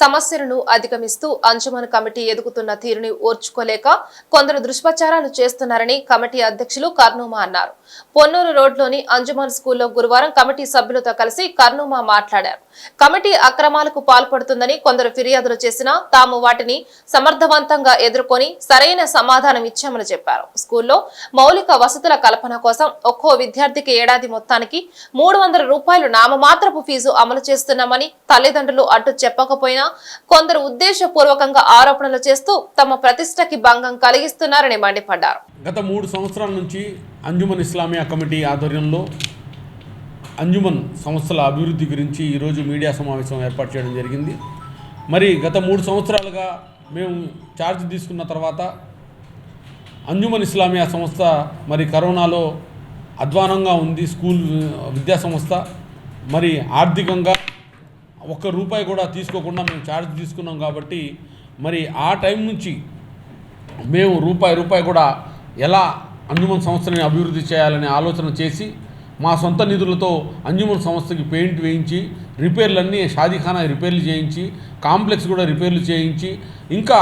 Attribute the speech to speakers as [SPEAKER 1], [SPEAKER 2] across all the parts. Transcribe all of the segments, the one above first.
[SPEAKER 1] సమస్యలను అధిగమిస్తూ అంజుమన్ కమిటీ ఎదుగుతున్న తీరుని ఓర్చుకోలేక కొందరు దుష్ప్రచారాలు చేస్తున్నారని కమిటీ అధ్యక్షులు కర్నూమా అన్నారు. పొన్నూరు రోడ్లోని అంజుమన్ స్కూల్లో గురువారం కమిటీ సభ్యులతో కలిసి కర్నూమా మాట్లాడారు. కమిటీ అక్రమాలకు పాల్పడుతుందని కొందరు ఫిర్యాదులు చేసినా తాము వాటిని సమర్థవంతంగా ఎదుర్కొని సరైన సమాధానం ఇచ్చామని చెప్పారు. స్కూల్లో మౌలిక వసతుల కల్పన కోసం ఒక్కో విద్యార్థికి ఏడాది మొత్తానికి మూడు వందల రూపాయలు నామమాత్రపు ఫీజు అమలు చేస్తున్నామని తల్లిదండ్రులు అడ్డు చెప్పకపోయినా కొందరు ఉద్దేశపూర్వకంగా ఆరోపణలు చేస్తూ తమ ప్రతిష్టకి భంగం కలిగిస్తున్నారని మండిపడ్డారు.
[SPEAKER 2] గత మూడు సంవత్సరాల నుంచి అంజుమన్ ఇస్లామియా కమిటీ ఆధ్వర్యంలో అంజుమన్ సంస్థల అభివృద్ధి గురించి ఈరోజు మీడియా సమావేశం ఏర్పాటు చేయడం జరిగింది. మరి గత మూడు సంవత్సరాలుగా మేము ఛార్జ్ తీసుకున్న తర్వాత అంజుమన్ ఇస్లామియా సంస్థ మరి కరోనాలో అధ్వానంగా ఉంది స్కూల్ విద్యా సంస్థ. మరి ఆర్థికంగా ఒక్క రూపాయి కూడా తీసుకోకుండా మేము ఛార్జ్ తీసుకున్నాం కాబట్టి మరి ఆ టైం నుంచి మేము రూపాయి రూపాయి కూడా ఎలా అంజుమన్ సంస్థని అభివృద్ధి చేయాలనే ఆలోచన చేసి మా సొంత నిధులతో అంజుమన్ సంస్థకి పెయింట్ వేయించి రిపేర్లన్నీ షాదీఖానా రిపేర్లు చేయించి కాంప్లెక్స్ కూడా రిపేర్లు చేయించి ఇంకా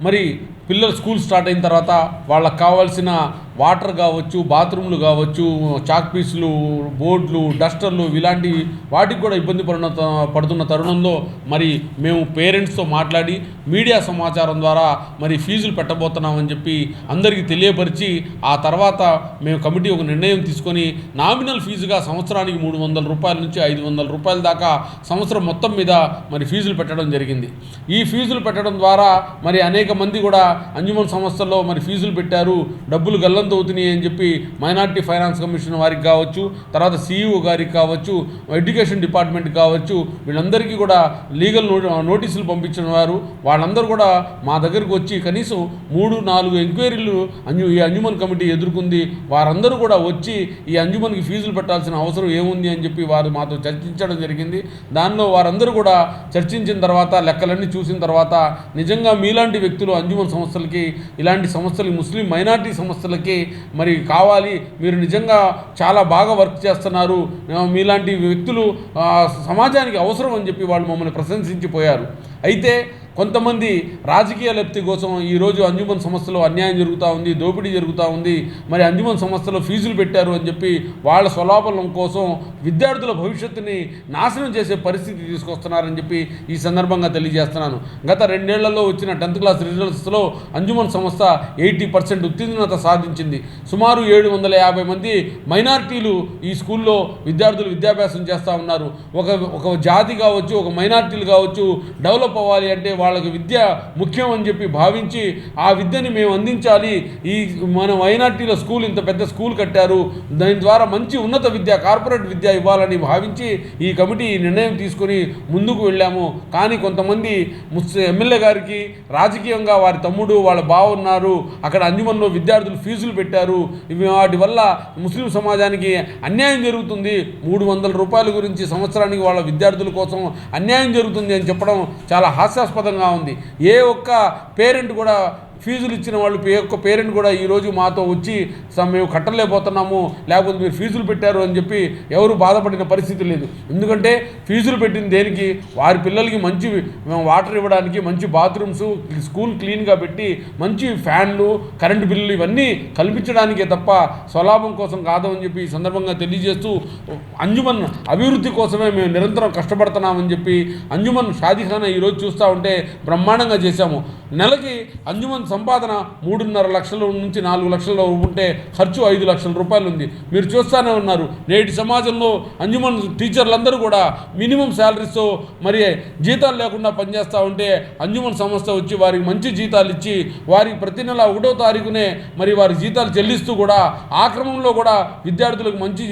[SPEAKER 2] మరి పిల్లలు స్కూల్ స్టార్ట్ అయిన తర్వాత వాళ్ళకి కావాల్సిన వాటర్ కావచ్చు బాత్రూమ్లు కావచ్చు చాక్ పీసులు బోర్డులు డస్టర్లు ఇలాంటి వాటికి కూడా ఇబ్బంది పడిన త- పడుతున్న తరుణంలో మరి మేము పేరెంట్స్తో మాట్లాడి మీడియా సమాచారం ద్వారా మరి ఫీజులు పెట్టబోతున్నామని చెప్పి అందరికీ తెలియపరిచి ఆ తర్వాత మేము కమిటీ ఒక నిర్ణయం తీసుకొని నామినల్ ఫీజుగా సంవత్సరానికి మూడు వందల రూపాయల నుంచి ఐదు వందల రూపాయల దాకా సంవత్సరం మొత్తం మీద మరి ఫీజులు పెట్టడం జరిగింది. ఈ ఫీజులు పెట్టడం ద్వారా మరి అనేక మంది కూడా అంజుమన్ సంస్థల్లో మరి ఫీజులు పెట్టారు డబ్బులు గల్లం గల్లంత అవుతున్నాయి అని చెప్పి మైనార్టీ ఫైనాన్స్ కమిషన్ వారికి కావచ్చు తర్వాత సీఈఓ గారికి కావచ్చు ఎడ్యుకేషన్ డిపార్ట్మెంట్ కావచ్చు వీళ్ళందరికీ కూడా లీగల్ నో నోటీసులు పంపించిన వారు వాళ్ళందరూ కూడా మా దగ్గరకు వచ్చి కనీసం మూడు నాలుగు ఎంక్వైరీలు అంజు ఈ అంజుమన్ కమిటీ ఎదుర్కొంది. వారందరూ కూడా వచ్చి ఈ అంజుమన్కి ఫీజులు పెట్టాల్సిన అవసరం ఏముంది అని చెప్పి వారు మాతో చర్చించడం జరిగింది. దానిలో వారందరూ కూడా చర్చించిన తర్వాత లెక్కలన్నీ చూసిన తర్వాత నిజంగా మీలాంటి వ్యక్తులు అంజుమన్ సంస్థలకి ఇలాంటి సంస్థలకి ముస్లిం మైనార్టీ సంస్థలకి మరి కావాలి మీరు నిజంగా చాలా బాగా వర్క్ చేస్తున్నారు మీలాంటి వ్యక్తులు సమాజానికి అవసరం అని చెప్పి వాళ్ళు మమ్మల్ని ప్రశంసించిపోయారు. అయితే కొంతమంది రాజకీయ లబ్ధి కోసం ఈరోజు అంజుమన్ సంస్థలో అన్యాయం జరుగుతూ ఉంది దోపిడీ జరుగుతూ ఉంది. మరి అంజుమన్ సంస్థలో ఫీజులు పెట్టారు అని చెప్పి వాళ్ళ స్వలాభం కోసం విద్యార్థుల భవిష్యత్తుని నాశనం చేసే పరిస్థితి తీసుకొస్తున్నారని చెప్పి ఈ సందర్భంగా తెలియజేస్తున్నాను. గత రెండేళ్ళలో వచ్చిన టెన్త్ క్లాస్ రిజల్ట్స్లో అంజుమన్ సంస్థ ఎయిటీ పర్సెంట్ ఉత్తీర్ణత సాధించింది. సుమారు ఏడు వందల యాభై మంది మైనార్టీలు ఈ స్కూల్లో విద్యార్థులు విద్యాభ్యాసం చేస్తూ ఉన్నారు. ఒక ఒక జాతి కావచ్చు ఒక మైనార్టీలు కావచ్చు డెవలప్ అవ్వాలి అంటే వాళ్ళకి విద్య ముఖ్యం అని చెప్పి భావించి ఆ విద్యని మేము అందించాలి. ఈ మన వైనాటిలో స్కూల్ ఇంత పెద్ద స్కూల్ కట్టారు. దాని ద్వారా మంచి ఉన్నత విద్య కార్పొరేట్ విద్య ఇవ్వాలని భావించి ఈ కమిటీ ఈ నిర్ణయం తీసుకొని ముందుకు వెళ్ళాము. కానీ కొంతమంది ముస్ ఎమ్మెల్యే గారికి రాజకీయంగా వారి తమ్ముడు వాళ్ళ బావ ఉన్నారు. అక్కడ అంజుమన్లో విద్యార్థులు ఫీజులు పెట్టారు. వాటి వల్ల ముస్లిం సమాజానికి అన్యాయం జరుగుతుంది. మూడు వందల రూపాయల గురించి సంవత్సరానికి వాళ్ళ విద్యార్థుల కోసం అన్యాయం జరుగుతుంది అని చెప్పడం చాలా హాస్యాస్పద హాస్యాస్పదంగా ఉంది. ఏ ఒక్క పేరెంట్ కూడా ఫీజులు ఇచ్చిన వాళ్ళు యొక్క పేరెంట్ కూడా ఈరోజు మాతో వచ్చి "స- మేము కట్టలేకపోతున్నాము లేకపోతే మీరు ఫీజులు పెట్టారు అని చెప్పి ఎవరు బాధపడిన పరిస్థితి లేదు. ఎందుకంటే ఫీజులు పెట్టింది దేనికి? వారి పిల్లలకి మంచి వాటర్ ఇవ్వడానికి మంచి బాత్రూమ్స్ స్కూల్ క్లీన్గా పెట్టి మంచి ఫ్యాన్లు కరెంటు బిల్లులు ఇవన్నీ కల్పించడానికే తప్ప స్వలాభం కోసం కాదు అని చెప్పి ఈ సందర్భంగా తెలియజేస్తూ అంజుమన్ అభివృద్ధి కోసమే మేము నిరంతరం కష్టపడుతున్నామని చెప్పి అంజుమన్ షాదీఖానా ఈరోజు చూస్తూ ఉంటే బ్రహ్మాండంగా చేశాము. నెలకి అంజుమన్ సంపాదన మూడున్నర లక్షల నుంచి నాలుగు లక్షలు ఉంటే ఖర్చు ఐదు లక్షల రూపాయలు ఉంది. మీరు చూస్తూనే ఉన్నారు. నేటి సమాజంలో అంజుమన్ టీచర్లందరూ కూడా మినిమం శాలరీస్తో మరి జీతాలు లేకుండా పనిచేస్తూ ఉంటే అంజుమన్ సంస్థ వచ్చి వారికి మంచి జీతాలు ఇచ్చి వారికి ప్రతి నెల ఒకటో తారీఖునే మరి వారి జీతాలు చెల్లిస్తూ కూడా ఆ క్రమంలో కూడా విద్యార్థులకు మంచి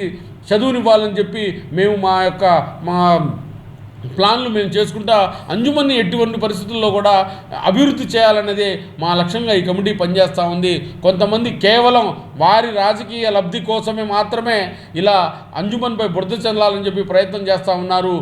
[SPEAKER 2] చదువునివ్వాలని చెప్పి మేము మా యొక్క మా ప్లాన్లు మేము చేసుకుంటా అంజుమన్ని ఎటువంటి పరిస్థితుల్లో కూడా అభివృద్ధి చేయాలన్నదే మా లక్ష్యంగా ఈ కమిటీ పనిచేస్తూ ఉంది. కొంతమంది కేవలం వారి రాజకీయ లబ్ధి కోసమే మాత్రమే ఇలా అంజుమన్పై బురద చెందాలని చెప్పి ప్రయత్నం చేస్తూ ఉన్నారు.